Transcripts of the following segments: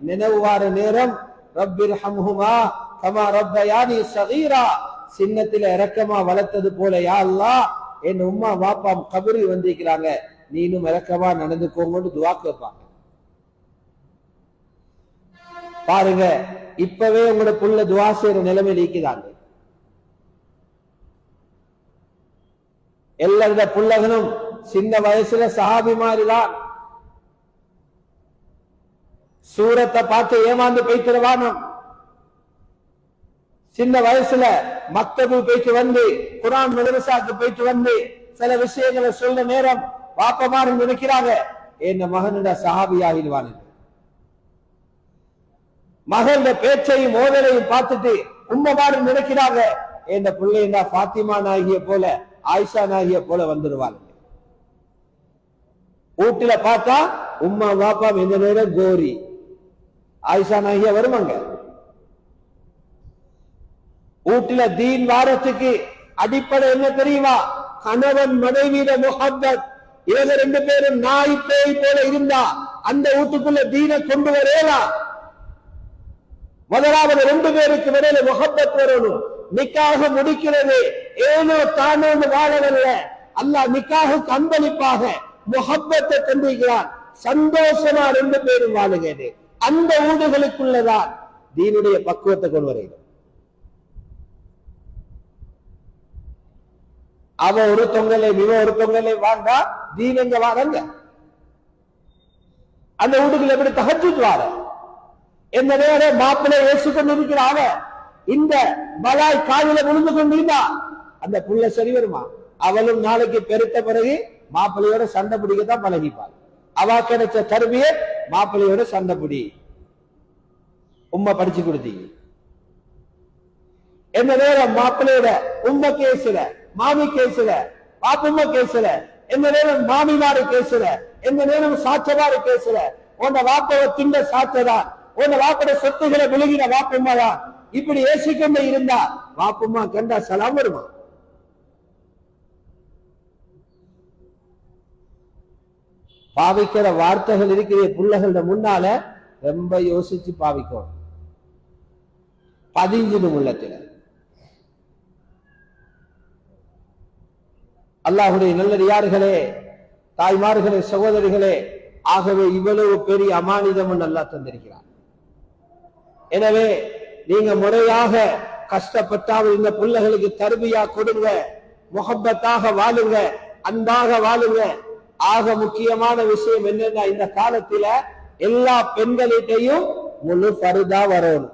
நினைவுவார நேரம் ரப்பிர் ஹம்ஹுமா கமா ரப்பயானி சகீரா சின்னத்தில இறக்கமா வளர்த்தது போல யா அல்லா! என் உம்மா பாப்பா கபரி வந்திருக்கிறாங்க. நீனும் இறக்கமா நடந்துக்கோங்கன்னு துவா கேட்பாங்க பாருங்க இப்பவே உங்களோட புள்ள துவா செய்யற நிலைமையில இருக்கிறாங்க எல்லாரோட புள்ளகனும் சின்ன வயசுல சஹாபி மாதிரிதான் சூரத்தை பார்த்து ஏமாந்து போய்த்திருவானும் சின்ன வயசுல மக்தபு போயிட்டு வந்து குரான் மதரசாக்கு போயிட்டு வந்து சில விஷயங்களை சொல்ல நேரம் பாப்பமாறு நினைக்கிறாங்க. என் மகனுட சஹாபி ஆகிடுவான். மகன் பேச்சையும் மோதலையும் பார்த்துட்டு உண்மைமாறு நினைக்கிறாங்க. என் பிள்ளைண்டா பாத்திமா நாகிய போல ஆயிஷா நாகிய போல வந்துடுவாங்க வீட்டுல பார்த்தா உம்மா பாப்பா இந்த நேரம் கோரி. ஆயிஷா நாயகிய வருவாங்க. வீட்டுல தீன் வாரத்துக்கு அடிப்படை என்ன தெரியுமா? கணவன் மனைவியில முகப்பத் இவங்க ரெண்டு பேரும் நாய் பேய் போல இருந்தா அந்த வீட்டுக்குள்ள தீனை கொண்டு வரேலா முதலாவது ரெண்டு பேருக்கு இடையில முகப்பத் வரணும். நிக்காக முடிக்கிறது. ஏனோ தானோன்னு வாழவில்லை. அல்லாஹ் நிக்காக கம்பளிப்பாக முகப்பத்தை தந்திருக்கிறான் சந்தோஷமா ரெண்டு பேரும் வாழுகிறது. அந்த ஊடுகளுக்குள்ளதான் தீனுடைய பக்குவத்தை கொண்டு வருகிறது அவ ஒரு தொங்கலை இவ ஒரு தொங்கலை வாழ்ந்தா தீன் எங்க வாரங்க அந்த வீட்டுக்குள்ள எப்படி தகச்சுட்டு வார எந்த நேரம் மாப்பிள்ளை ஏசு கொண்டு இருக்கிறாங்க அவ இந்த மலாய் காலில விழுந்து கொண்டிருந்தா அந்த புள்ள சரி வருமா? அவளும் நாளைக்கு பெருத்த பிறகு மாப்பிள்ளையோட சண்டை பிடிக்கத்தான் பழகிப்பாள். அவ கிடைச்ச கருவியை மாப்பிள்ளையோட சண்டை பிடி. படிச்சு கொடுத்தீங்க. என்ன நேரம் மாப்பிள்ளையோட உண்மை கேசுல மாமி கேசுல பாப்பும்மா கேசுல எந்த நேரம் மாமிமாரு கேசுல எந்த நேரம் சாச்சவாரு கேசுல உன் வாப்பவ திண்ட சாச்சதா உன்ன வாப்பட சொத்துகளை விழுகின வாப்பும்மாதான் இப்படி ஏசிக்கொண்டு இருந்தா வாப்பும்மா கண்டா சலாம் வருமா? பாவிக்கிற வார்த்தைகள் இருக்கிற புள்ளகள முன்னால ரொம்ப யோசிச்சு பாவிக்கணும். பதிஞ்சிடும் உள்ளத்துல. அல்லாஹுடைய நல்லடியார்களே தாய்மார்களே சகோதரிகளே ஆகவே இவ்வளவு பெரிய அமானிதம் நல்லா தந்திருக்கிறார். எனவே நீங்க முறையாக கஷ்டப்பட்டால் இந்த பிள்ளைகளுக்கு தருமையா கொடுங்க முகப்பத்தாக வாழுங்க அன்பாக வாழுங்க ஆக முக்கியமான விஷயம் என்னன்னா இந்த காலத்துல எல்லா பெண்களிட்டையும் முழு பருதா வரணும்.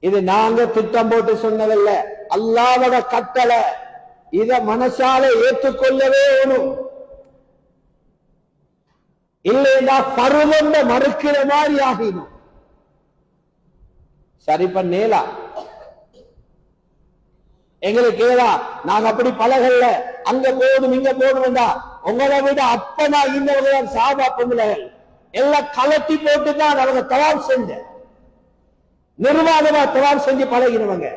இது நாங்க திட்டம் போட்டு சொன்னதில்ல. அல்லாவோட கட்டளை. இத மனசால ஏற்றுக்கொள்ளவே வேணும். இல்லைன்னா பருவந்த மறுக்கிற மாதிரி ஆகிடும். சரி பண்ணேலா. எங்களுக்கு ஏதா நாங்க அப்படி பழகல. அங்க போடும் இங்க போகணும்டா உங்களை விட அப்பனா இன்னவங்க சாபா பொம்பளைகள் எல்லாம் கலட்டி போட்டு தான் அவங்க தவால் செஞ்ச. நிர்வாகமா தவால் செஞ்சு பழகினவங்க.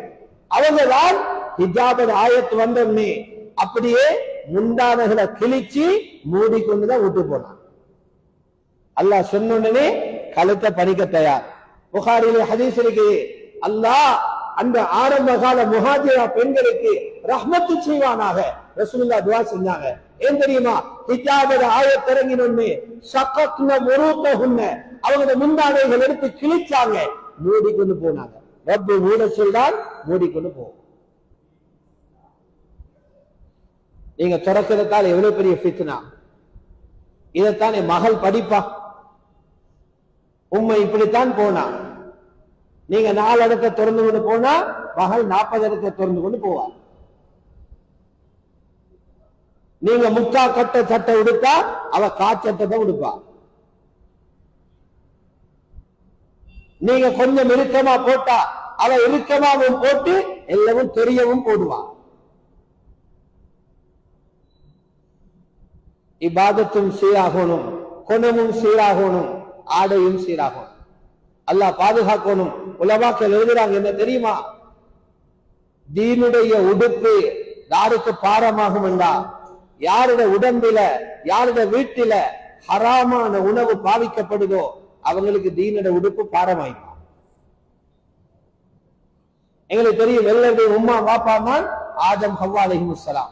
அவங்க தான் ஹிஜாபத் ஆயத்து வந்தோடனே அப்படியே முண்டானகளை கிழிச்சு மூடிக்கொண்டுதான் விட்டு போனான். அல்லாஹ் சொன்னே உடனே கழுத்தை பறிக்க தயார். புகாரில ஹதீஸ் இருக்கு. அல்லாஹ் அந்த ஆரம்ப கால முகாஜிரா பெண்களுக்கு ரஹ்மத்து செய்வானாக. ரசூலுல்லா துவா செஞ்சாங்க. ஏன் தெரியுமா? ஹிஜாபத ஆயத்திறங்கினொன்னு சக்கத்ன முருத்தகுன்ன அவங்க முந்தானைகள் எடுத்து கிழிச்சாங்க. மூடிக்கொண்டு போனாங்க. ரப்பு மூட சொல்றால் மூடிக்கொண்டு போகும். நீங்க துறக்கிறதால எவ்வளவு பெரிய ஃபித்னா இதைத்தான் என் மகள் படிப்பா? உண்மை இப்படித்தான் போனா? நீங்க நாலு இடத்தை திறந்து கொண்டு போனா மகள் நாற்பது இடத்தை திறந்து கொண்டு போவார் நீங்க முக்கா கட்ட சட்டை உடுத்தா அவ காச்சட்டை தான் உடுப்பா. நீங்க கொஞ்சம் இறுக்கமா போட்டா அவ இறுக்கமாவும் போட்டு எல்லாமும் தெரியவும் போடுவான் இபாதத்தும் சீராகணும் குணமும் சீராகணும் ஆடையும் சீராகணும். அல்லாஹ் பாதுகாக்கணும். உலமாக்கள் எழுதுறாங்க என்ன தெரியுமா? தீனுடைய உடுப்பு யாருக்கு பாரமாகும் என்றா யாருடைய உடம்பில யாருடைய வீட்டில ஹராமான உணவு பாவிக்கப்படுதோ அவங்களுக்கு தீனோட உடுப்பு பாரமாயிடும்? எங்களுக்கு தெரியும் வெள்ளடைய உம்மா வாப்பாமான் ஆதம் ஹவ்வா அலைஹிமுஸ்ஸலாம்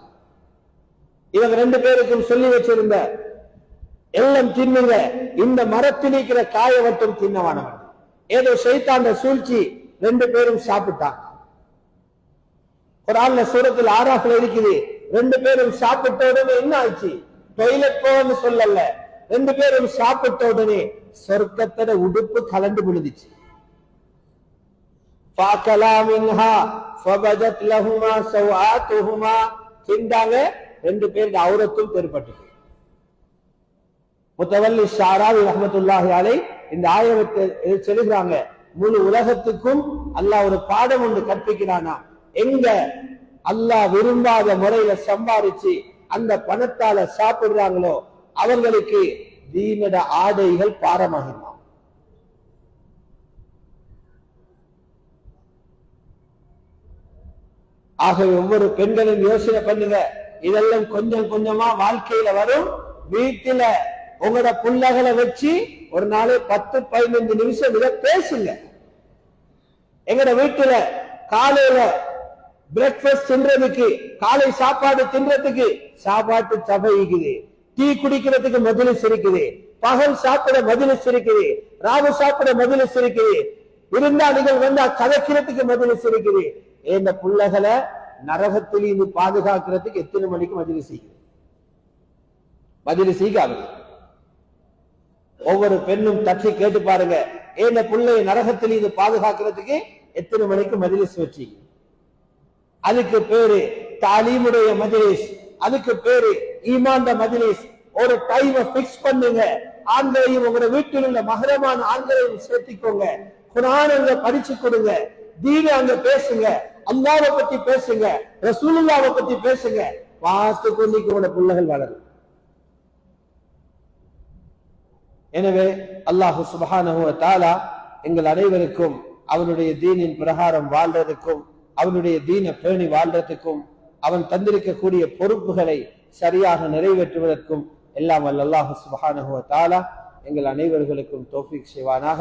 இவங்க ரெண்டு பேருக்கும் சொல்லி வச்சிருந்த எல்லாம் தின்னுங்க இந்த மரத்தில் இருக்கிற காய வட்டம் தின்னவானவன். ஏதோ சைத்தாண்ட சூழ்ச்சி ரெண்டு பேரும் சாப்பிட்டாங்க. ஒரு ஆள்ல சூரத்தில் ஆறாப்புல இருக்குது ரெண்டு பேரும் சாப்பிட்ட உடனே என்ன ஆச்சு? டொய்லெட் போன்னு சொல்லல. ரெண்டு பேரும் சாப்பிட்ட உடனே சொர்க்கத்தோட உடுப்பு கலண்டு விழுந்துச்சு. ரெண்டு பேருக்கு அவுரத்தும் தெருப்பட்டது. முத்தவல்லி ஷாராவி ரஹமத்துல்லாஹி அலை இந்த ஆயிரத்தை சொல்லுகிறாங்க முழு உலகத்துக்கும் அல்லாஹ் ஒரு பாடம் ஒன்று கற்பிக்கிறானா? எங்க அல்லாஹ் விரும்பாத முறையில சம்பாதிச்சு அந்த பணத்தால சாப்பிடுறாங்களோ அவர்களுக்கு தீனட ஆடைகள் பாரமாகினான் ஆகவே ஒவ்வொரு பெண்களும் யோசனை பண்ணுங்க இதெல்லாம் கொஞ்சம் கொஞ்சமா வாழ்க்கையில வரும். வீட்டுல உங்களோட புள்ளகளை வச்சு ஒரு நாளை பத்து பதினைந்து நிமிஷம் இதை பேசுங்க. எங்கட வீட்டுல காலையில பிரேக்ஃபாஸ்ட் தின்றதுக்கு காலை சாப்பாடு தின்றதுக்கு சாப்பாட்டு சபை இருக்குது டீ குடிக்கிறதுக்கு மதுலிஸ் இருக்குது. பகல் சாப்பிட மதுலிஸ் இருக்குது. ராவு சாப்பிட மதுலிஸ் இருக்குது. விருந்தாளிகள் வந்தா கதைக்கிறதுக்கு மதுலிஸ் இருக்குது. இந்த புள்ளைகளை நரகத்தில் இது பாதுகாக்கிறதுக்கு எத்தனை மணிக்கு மதுரை செய்யுது மதுரை செய்யாது. ஒவ்வொரு பெண்ணும் தட்டி கேட்டு பாருங்க. ஏன் பிள்ளையை நரகத்தில் இது பாதுகாக்கிறதுக்கு எத்தனை மணிக்கு மஜ்லிஸ் வச்சு அதுக்கு பேரு தாலீமுடைய மஜ்லிஸ். அதுக்கு பேரு ஈமாண்ட மஜ்லிஸ். ஒரு டைம் பிக்ஸ் பண்ணுங்க. ஆண்களையும் உங்களோட வீட்டில் உள்ள மகரமான ஆண்களையும் சேர்த்திக்கோங்க. குரான் அங்க படிச்சு கொடுங்க. தீன அங்க பேசுங்க. அல்லாவை பத்தி பேசுங்க. ரசூலுல்லாவை பத்தி பேசுங்க. வாஸ்து கொண்டிக்கு உங்களோட பிள்ளைகள் வளரும். எனவே அல்லாஹு சுபஹானஹு தாலா எங்கள் அனைவருக்கும் அவனுடைய தீனின் பிரகாரம் வாழ்றதுக்கும் அவனுடைய தீன பேணி வாழ்றதுக்கும் அவன் தந்திருக்கக்கூடிய பொறுப்புகளை சரியாக நிறைவேற்றுவதற்கும் எல்லாம் வல்ல அல்லாஹு சுபஹானஹு எங்கள் அனைவர்களுக்கும் தோஃபிக் செய்வானாக.